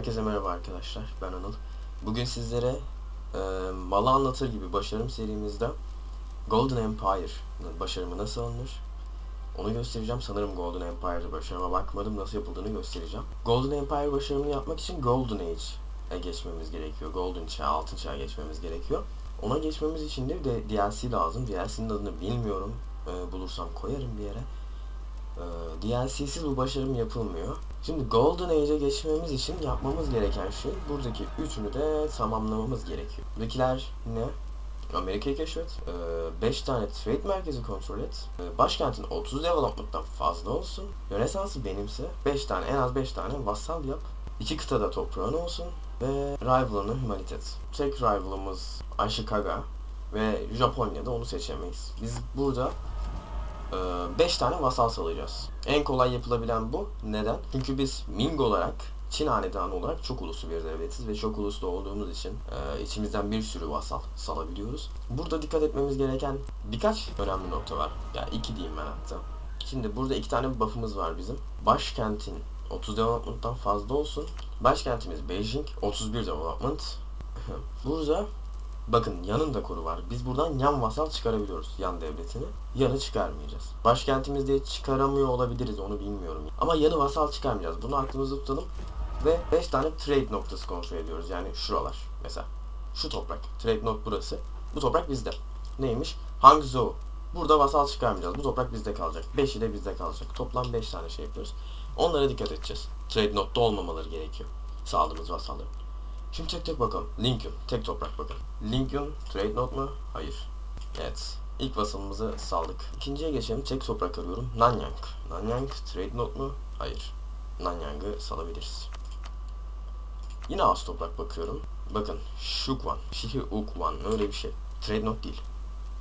Herkese merhaba arkadaşlar. Ben Anıl. Bugün sizlere e, malı anlatır gibi başarım serimizde Golden Empire başarımı nasıl alınır onu göstereceğim. Sanırım Golden Empire'da başarıma bakmadım. Nasıl yapıldığını göstereceğim. Golden Empire başarımını yapmak için Golden Age'e geçmemiz gerekiyor. Golden Çağ, Altın Çağ'a geçmemiz gerekiyor. Ona geçmemiz için de bir de DLC lazım. DLC'nin adını bilmiyorum. E, bulursam koyarım bir yere. Ee, DLC'siz bu başarım yapılmıyor. Şimdi Golden Age'e geçmemiz için yapmamız gereken şey buradaki üçünü de tamamlamamız gerekiyor. Buradakiler ne? Amerika'yı keşfet, 5 tane trade merkezi kontrol et, e, başkentin 30 development'tan fazla olsun, Rönesans'ı benimse, 5 tane en az 5 tane vassal yap, 2 kıtada toprağın olsun ve rival'ını humanit et. Tek rival'ımız Ashikaga ve Japonya'da onu seçemeyiz. Biz burada 5 tane vasal salacağız. En kolay yapılabilen bu. Neden? Çünkü biz Ming olarak Çin hanedanı olarak çok uluslu bir devletiz ve çok uluslu olduğumuz için e, içimizden bir sürü vasal salabiliyoruz. Burada dikkat etmemiz gereken birkaç önemli nokta var. Yani iki diyeyim ben hatta. Şimdi burada iki tane buff'ımız var bizim. Başkentin 30 development'tan fazla olsun. Başkentimiz Beijing 31 development. burada Bakın yanında koru var. Biz buradan yan vasal çıkarabiliyoruz yan devletini. Yanı çıkarmayacağız. Başkentimizde çıkaramıyor olabiliriz onu bilmiyorum. Ama yanı vasal çıkarmayacağız. Bunu aklımızda tutalım. Ve 5 tane trade noktası kontrol ediyoruz. Yani şuralar mesela. Şu toprak. Trade not burası. Bu toprak bizde. Neymiş? Hangzhou. Burada vasal çıkarmayacağız. Bu toprak bizde kalacak. 5'i de bizde kalacak. Toplam 5 tane şey yapıyoruz. Onlara dikkat edeceğiz. Trade notta olmamaları gerekiyor. Sağladığımız vasalların. Şimdi tek tek bakalım. Lincoln. Tek toprak bakın. Lincoln trade note mu? Hayır. Evet. İlk vasalımızı saldık. İkinciye geçelim. Tek toprak arıyorum. Nanyang. Nanyang trade note mu? Hayır. Nanyang'ı salabiliriz. Yine az toprak bakıyorum. Bakın. Shukwan. Shihi Ukwan. Öyle bir şey. Trade note değil.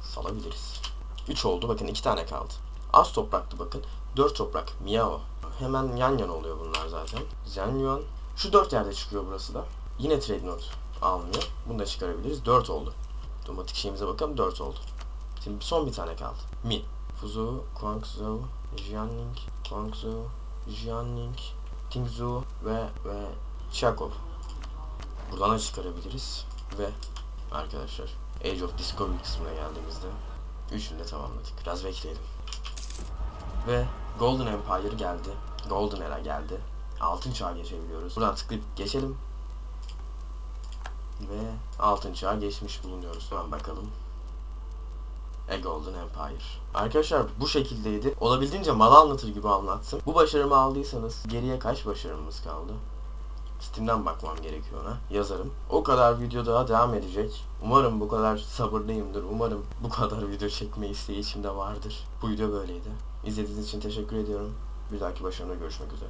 Salabiliriz. 3 oldu. Bakın 2 tane kaldı. Az topraktı bakın. 4 toprak. Miao. Hemen yan yana oluyor bunlar zaten. Zenyuan. Şu 4 yerde çıkıyor burası da. Yine trade note almıyor. Bunu da çıkarabiliriz. 4 oldu. Otomatik şeyimize bakalım 4 oldu. Şimdi son bir tane kaldı. Mi. Fuzhou, Guangzhou, Jiangning, Guangzhou, Jiangning, Tingzhou ve ve Chakov. Buradan da çıkarabiliriz. Ve arkadaşlar Age of Discovery kısmına geldiğimizde üçünü de tamamladık. Biraz bekleyelim. Ve Golden Empire geldi. Golden Era geldi. Altın çağa geçebiliyoruz. Buradan tıklayıp geçelim ve altın çağa geçmiş bulunuyoruz. Hemen bakalım. A Golden Empire. Arkadaşlar bu şekildeydi. Olabildiğince mal anlatır gibi anlattım. Bu başarımı aldıysanız geriye kaç başarımız kaldı? Steam'den bakmam gerekiyor ona. Yazarım. O kadar video daha devam edecek. Umarım bu kadar sabırlıyımdır. Umarım bu kadar video çekme isteği içimde vardır. Bu video böyleydi. İzlediğiniz için teşekkür ediyorum. Bir dahaki başarımda görüşmek üzere.